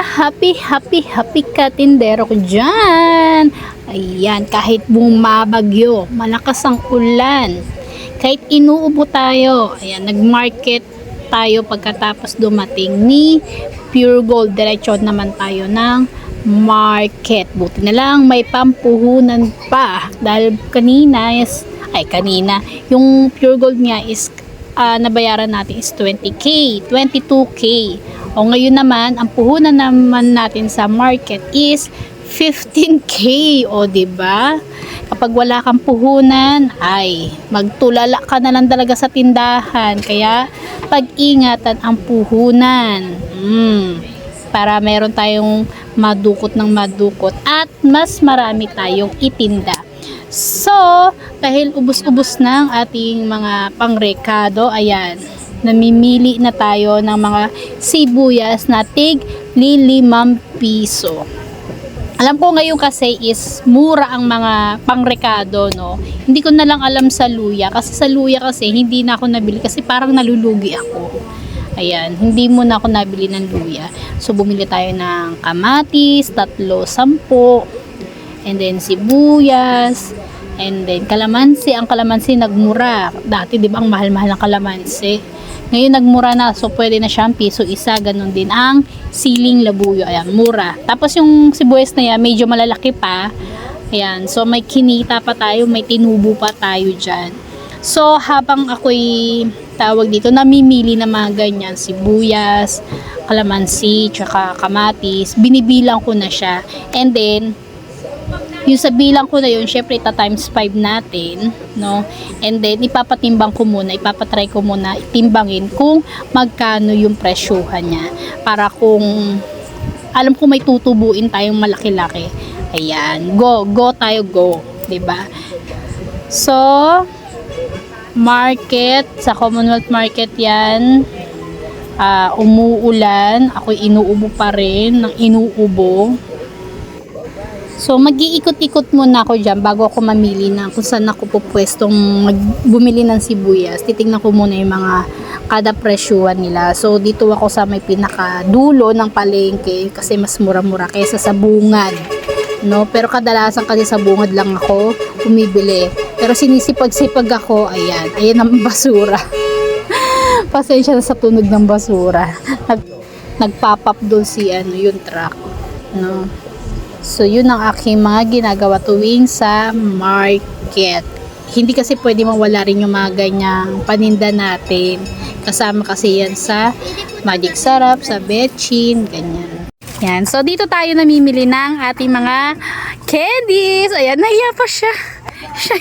happy, happy, happy katindero ko dyan. Ayan, kahit bumabagyo, malakas ang ulan, kahit inuubo tayo, ayan, nag-market tayo pagkatapos dumating ni Pure Gold. Diretso naman tayo ng market. Buti na lang may pampuhunan pa dahil kanina is, ay kanina, yung Pure Gold nga is ah, nabayaran natin is 20k, 22k. O ngayon naman, ang puhunan naman natin sa market is 15k. O ba? Kapag wala kang puhunan, ay magtulala ka na lang talaga sa tindahan. Kaya pag-ingatan ang puhunan. Mm, para meron tayong madukot ng madukot at mas marami tayong itinda. So, dahil ubus-ubos ng ating mga pangrekado, ayan, namimili na tayo ng mga sibuyas na tig lilimang piso. Alam ko ngayon kasi is mura ang mga pangrekado, no? Hindi ko na lang alam sa luya. Kasi sa luya kasi hindi na ako nabili kasi parang nalulugi ako. Ayan, hindi mo na ako nabili ng luya. So, bumili tayo ng kamatis, tatlo, sampo, and then sibuyas, and then kalamansi. Ang kalamansi nagmura. Dati, di ba, ang mahal-mahal ng kalamansi. Ngayon nagmura na, so pwede na siyang piso isa, ganun din ang siling labuyo, ayan, mura. Tapos yung sibuyas na yan, medyo malalaki pa, ayan, so may kinita pa tayo, may tinubo pa tayo dyan. So habang ako'y tawag dito, namimili ng mga ganyan, sibuyas, kalamansi, tsaka kamatis, binibilang ko na siya. And then, yung sa bilang ko na yun, syempre ita times 5 natin, no? And then, ipapatimbang ko muna, ipapatry ko muna, itimbangin kung magkano yung presyuhan niya. Para kung, alam ko may tutubuin tayong malaki-laki. Ayan, go, go tayo, go. 'di ba So, market, sa Commonwealth Market yan, ah, umuulan, ako'y inuubo pa rin, ng inuubo. So, mag-iikot-ikot muna ako dyan bago ako mamili na kung saan ako pupwestong bumili ng sibuyas. Titingnan ko muna yung mga kada presyuhan nila. So, dito ako sa may pinakadulo ng palengke kasi mas mura-mura kaysa sa bungad. No? Pero kadalasan kasi sa bungad lang ako umibili. Pero sinisipag-sipag ako, ayan, ayan ang basura. Pasensya na sa tunog ng basura. Nag, nagpop-up doon si ano, yung truck. No? So, yun ang aking mga ginagawa tuwing sa market. Hindi kasi pwede mawala rin yung mga ganyang paninda natin. Kasama kasi yan sa Magic Sarap, sa Betchin, ganyan. Yan. So, dito tayo namimili ng ating mga candies. Ayan, nahiya pa siya. Siya.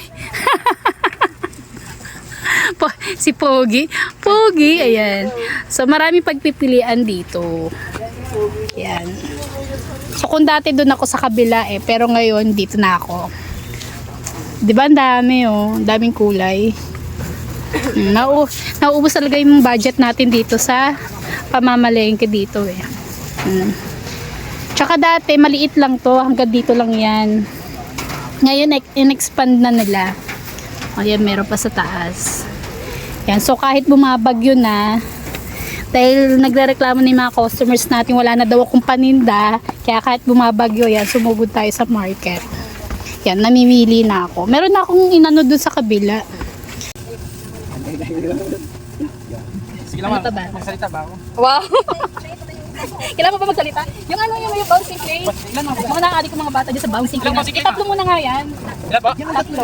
Po- si Pogi. Pogi, ayan. So, marami pagpipilian dito. Yan. So kung dati doon ako sa kabila eh, pero ngayon dito na ako. 'Di ba ang dami oh, daming kulay. Mm, Nau nauubos talaga yung budget natin dito sa pamamalengke dito eh. Mm. Tsaka dati maliit lang to, hanggang dito lang 'yan. Ngayon in-expand na nila. O yan, meron pa sa taas. Yan, so kahit bumabagyo na, dahil nagrereklamo ng mga customers natin wala na daw akong paninda. Kaya kahit bumabagyo yan sumugod tayo sa market. Yan namimili na ako. Meron na akong inano dun sa kabila. Sige lang, Ano ba? Magsalita ba ako? wow. Kailangan mo ba magsalita? yung ano yung, yung bouncing Ilan mga nakaadik ko mga bata dyan sa bouncing bouncing clay itatlo muna nga yan. Ilan ba? Yung tatlo.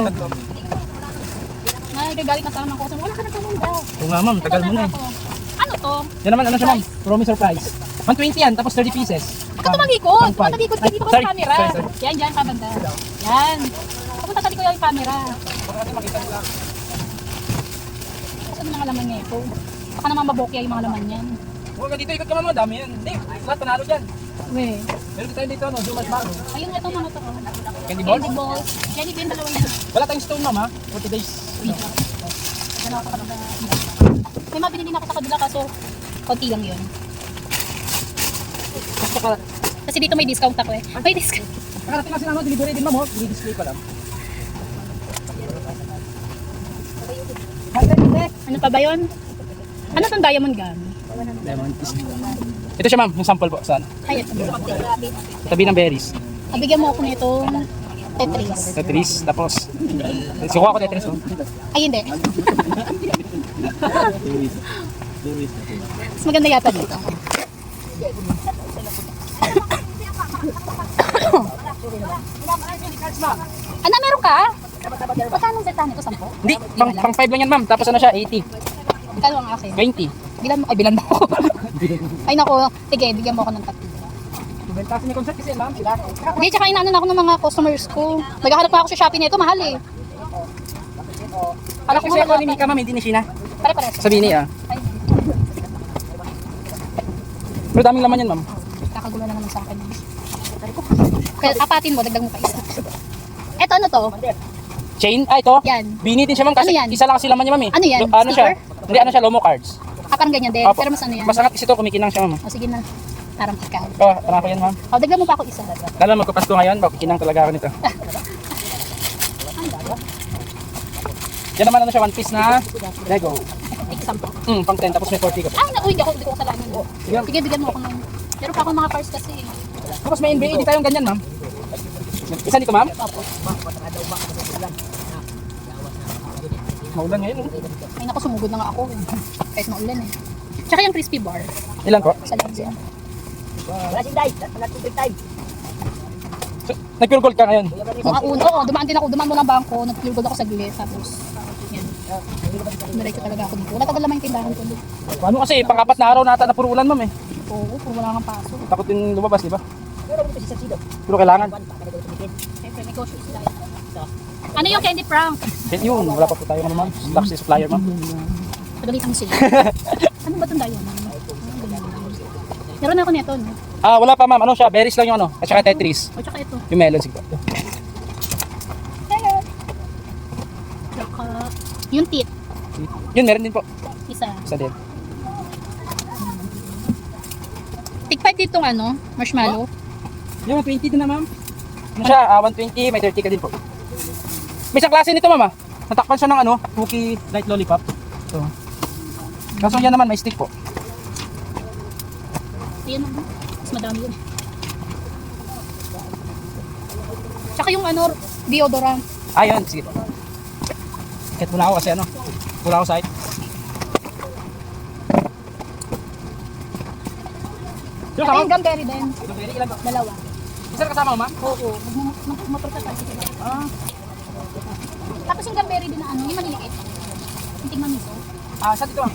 nagagalit na sa mga customer wala ka na paninda Oo nga ma'am, tagal mo na. eh. Ano to? Yan naman, ano siya ma'am? Promise surprise. 120 yan, tapos 30 pieces. Ikaw tumagikot. Five. Tumagikot ka dito ka sa camera. sorry, sorry. Yan, dyan ka banda. Yan. Pupunta sa likod yung camera. Baka natin makita nila. Saan mga laman niya ito? Baka naman mabokya yung mga laman niyan. Huwag ka dito, ikot ka ma'am, dami yan. Hindi, lahat panalo dyan. We. Meron tayo dito, no, Dumas Bago. Ayun, ito mga to. oh. Candy balls? Candy balls. Candy din dalawa yan. Wala tayong stone ma'am ha, for today's. Dalawa ka kabila. May mga binili na kita kabila kaso konti lang yun. Kasi dito may discount ako eh. May discount. nakarating kasi naman, delivery din ma'am, oh. Di-display pa lang. Ano pa ba yun? Ano tong diamond gum? Lemon, Ito siya ma'am, yung sample po. Saan? Ay, ito. Tabi ng berries. Nabigyan mo ako nito Tetris. Tetris, tapos. Sikuha ko Tetris. Oh. Ay, hindi. Mas maganda yata dito. ano, meron ka? Magkano ang seta nito? Sampo? Hindi, pang, pang 5 lang yan ma'am. Tapos ano siya, 80. Magkano ang akin? 20. Bilan mo, ay bilan mo ako. ay nako, sige, bigyan mo ako ng tatlo. Benta ni concert kasi ma'am sila. Hindi, tsaka inaano na ako ng mga customers ko. Naghahanap pa ako sa Shopee nito, mahal eh. Alam ko siya ko ni Mika ma'am, hindi ni Sheena. Pare-pares. Sabi niya. Ay, Pero daming laman yan ma'am. kakagulo na naman sa akin. Kaya apatin mo, dagdag mo pa isa. Eto ano to? Chain, ah ito. Yan. Binitin siya ma'am kasi Ano yan? isa lang kasi laman niya ma'am eh. Ano yan? Ano siya? Hindi, ano siya, Lomo cards. Ah, parang ganyan din. Opo. Pero mas ano yan? Mas angat kasi ito, kumikinang siya ma'am. O sige na. Parang ikaw. Oh, parang ako yan ma'am. O, dagdag mo pa ako isa. Lalo magpapasko ngayon, kumikinang talaga ako nito. Yan naman ano siya, one piece na Lego. Example. Hmm, pang 10, tapos may 40 ka pa. Ay, nauwi ako. Hindi ko kasalanan. Sige. Sige, bigyan mo ako ng... Meron pa ako mga cards kasi. Tapos may NBA, hindi tayong ganyan ma'am. Isa dito ma'am. Opo. Maulan ngayon. oh. Ay, naku, sumugod na nga ako. Kahit maulan eh. Tsaka yung crispy bar. Ilan po? Sa loob siya. So, nag-pure gold ka ngayon. Mga uno, oo, dumaan din ako, dumaan mo ng bangko, nag-pure gold ako sa gilid, tapos, yan. Diretso talaga ako dito. Wala tagal naman yung tindahan ko dito. Ano kasi, pang-apat na araw nata na puro ulan ma'am eh. Oo, puro wala kang paso. Takot din lumabas, di ba? Pero kailangan. Siyempre, negosyo sila. Ano yung candy prank? Then yun, wala pa po tayo ano ma'am. Si supplier ma'am. Pagalitan mo sila. ano ba itong diamond? Meron ako nito, no? Ah, wala pa ma'am. Ano siya? Berries lang yung ano. At saka Tetris. O, tsaka ito. Yung melon siguro. Tsaka, yung tip. Yun, meron din po. Isa. Isa din. Tigpad ditong ano, marshmallow. Yung 120 din na ma'am. Ano siya? Ah, 120, may 30 ka din po. May isang klase nito ma'am ah. Natakpan siya ng ano, cookie light lollipop. So. Kaso yan naman may stick po. Ayan naman. Mas madami yun. Tsaka yung ano, deodorant. Ah, yun. Sige. Kahit muna ako kasi ano. Wala ako site. Sino Tsaka kasama? din. Blueberry, ilan ba? Dalawa. Isa kasama mo ma'am? Oo. Magmumotor ka tayo. Ah. Tapos yung gumberry din na ano, yung maliliit. Yung tingnan nito. Ah, saan dito ma'am?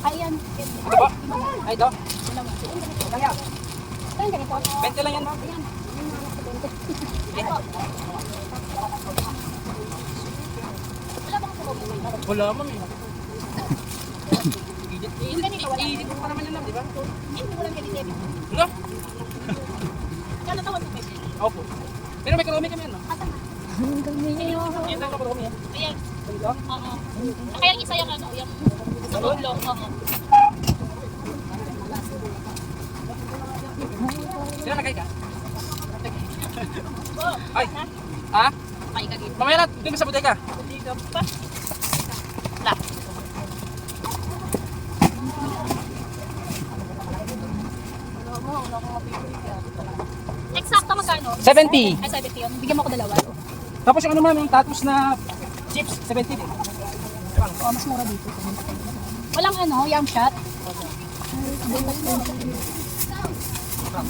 Ay, yan. Ito po? Ay, ito? Kaya, Ito 20 lang yan. Wala ma'am eh. Iinit mo pa naman yan ma'am, di ba? Hindi, walang ganito. Wala? Kala tawad mo kasi. Opo. Pero may karami kami. Asa na? Ang dami. Yan lang ako karami yan. Ayan. Yung isa yung ano, yung sa ulo. Oo. Sino nagkay ka? Ay. Ha? Ay, kagit. Mamaya na, doon ka sa bodega. Hindi ka pa. Eksakto magkano? 70. Ay, 70 yun. Bigyan mo ako dalawa. Tapos yung ano ma'am, yung tatos na chips, 70 din. Oh, mas mura dito. Walang ano, yam shot. Whew.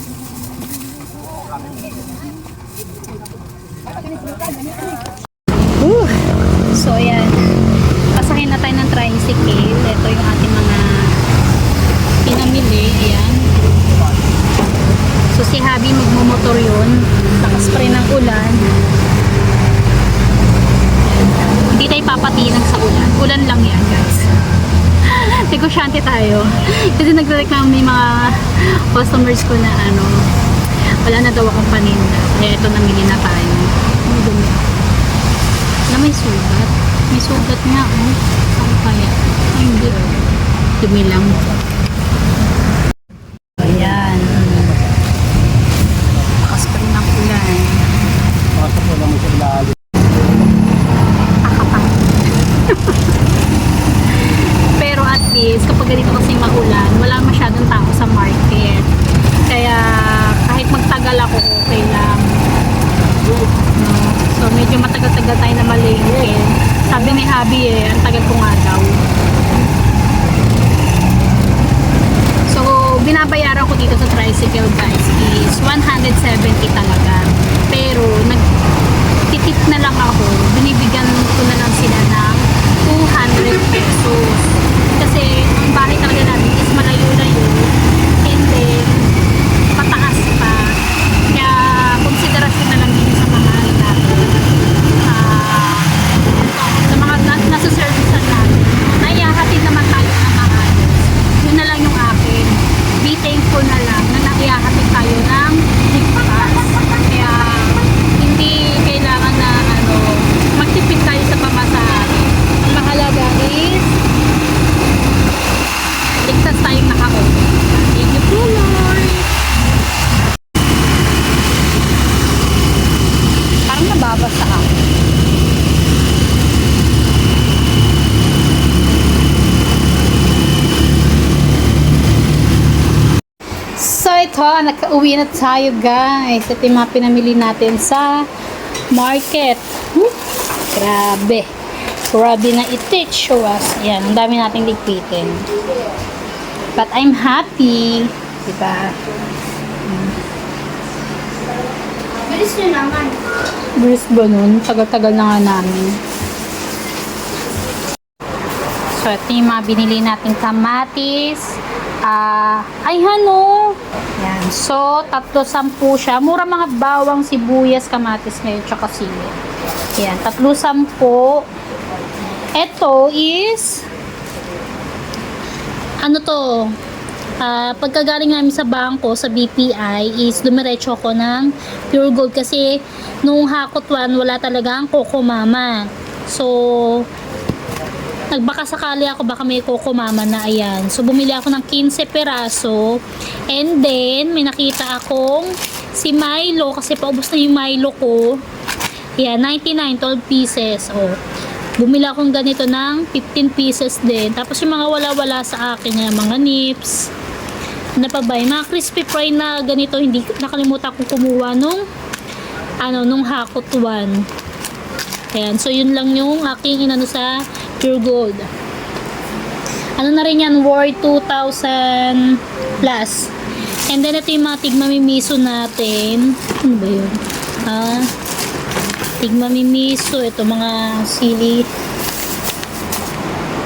So, ayan. Pasakay na tayo ng tricycle. Ito yung ating mga pinamili. Ayan. So, si Habi magmumotor yun. Lakas pa rin ng ulan. Hindi tayo papatinag sa ulan. Ulan lang yan, guys. Negosyante tayo. Kasi nagre-reklamo yung mga customers ko na ano, wala na daw akong paninda. Kaya ito namili na tayo. Ano dumi? Na may sugat. May sugat nga, oh. Ano kaya? Ay, hindi. Dumi lang. kasi maulan, wala masyadong tao sa market. Kaya kahit magtagal ako, okay lang. No? So medyo matagal-tagal tayo na malingin. Eh. Sabi ni Habi eh, ang tagal ko nga daw. So binabayaran ko dito sa tricycle guys is 170 talaga. Pero nag titip na lang ako, binibigyan ko na lang sila ng 200 pesos. Ito, nakauwi na tayo guys. Ito yung mga pinamili natin sa market. Hmm, grabe. Grabe na i-teach us. Yan, ang dami nating ligpitin. But I'm happy. Diba? Bilis nyo naman. Bilis ba nun? Tagal-tagal na nga namin. So, ito yung mga binili nating kamatis. Ah, ay hano. Yan. So, tatlo sampu siya. Mura mga bawang sibuyas, kamatis ngayon, tsaka sili. Yan. Tatlo sampu. Ito is ano to? Ah, pagkagaling namin sa bangko sa BPI is dumiretso ako ng Pure Gold kasi nung hakot one wala talaga ang Coco Mama. So nagbaka sakali ako baka may Coco Mama na ayan. So bumili ako ng 15 peraso and then may nakita akong si Milo kasi paubos na yung Milo ko. Yan, 99, 12 pieces. Oh. Bumili akong ganito ng 15 pieces din. Tapos yung mga wala-wala sa akin, yung mga nips. Ano pa ba? Mga crispy fry na ganito, hindi nakalimutan kong kumuha nung ano, nung hakot one. Ayan, so yun lang yung aking inano sa Pure Gold. Ano na rin yan, worth 2,000 plus. And then ito yung mga tigmamimiso natin. Ano ba yun? Ah, tigmamimiso. Ito mga sili.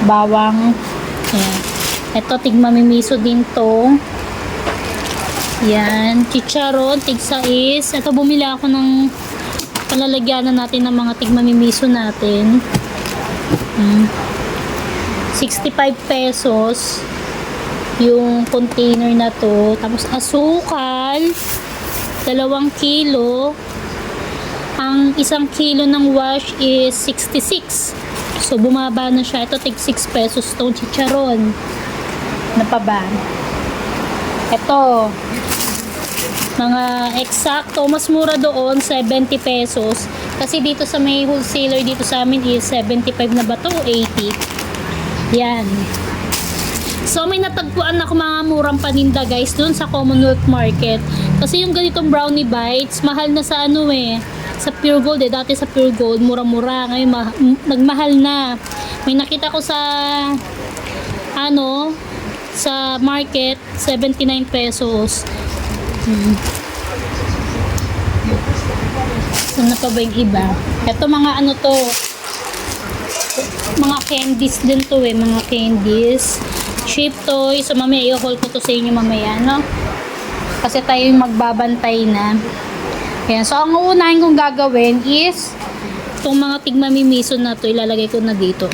Bawang. Ayan. Ito tigmamimiso din to. Yan. Chicharon, tigsais. Ito bumili ako ng palalagyanan natin ng mga tigmamimiso natin. Hmm. 65 pesos yung container na to. Tapos asukal, dalawang kilo. Ang isang kilo ng wash is 66. So, bumaba na siya. Ito, tig 6 pesos itong chicharon. Ano pa ba? Ito, mga eksakto, mas mura doon, 70 pesos. Kasi dito sa may wholesaler dito sa amin is 75 na ba to? 80. Yan. So may natagpuan ako mga murang paninda guys doon sa Commonwealth Market. Kasi yung ganitong brownie bites, mahal na sa ano eh. Sa Pure Gold eh. Dati sa Pure Gold, mura-mura. Ngayon ma- nagmahal na. May nakita ko sa ano sa market 79 pesos. Hmm. Na pa ba yung iba? Ito mga ano to, mga candies din to eh, mga candies. Cheap toys. So mamaya i-haul ko to sa inyo mamaya, no? Kasi tayo yung magbabantay na. Ayan. So ang uunahin kong gagawin is itong mga tigmamimiso na to ilalagay ko na dito.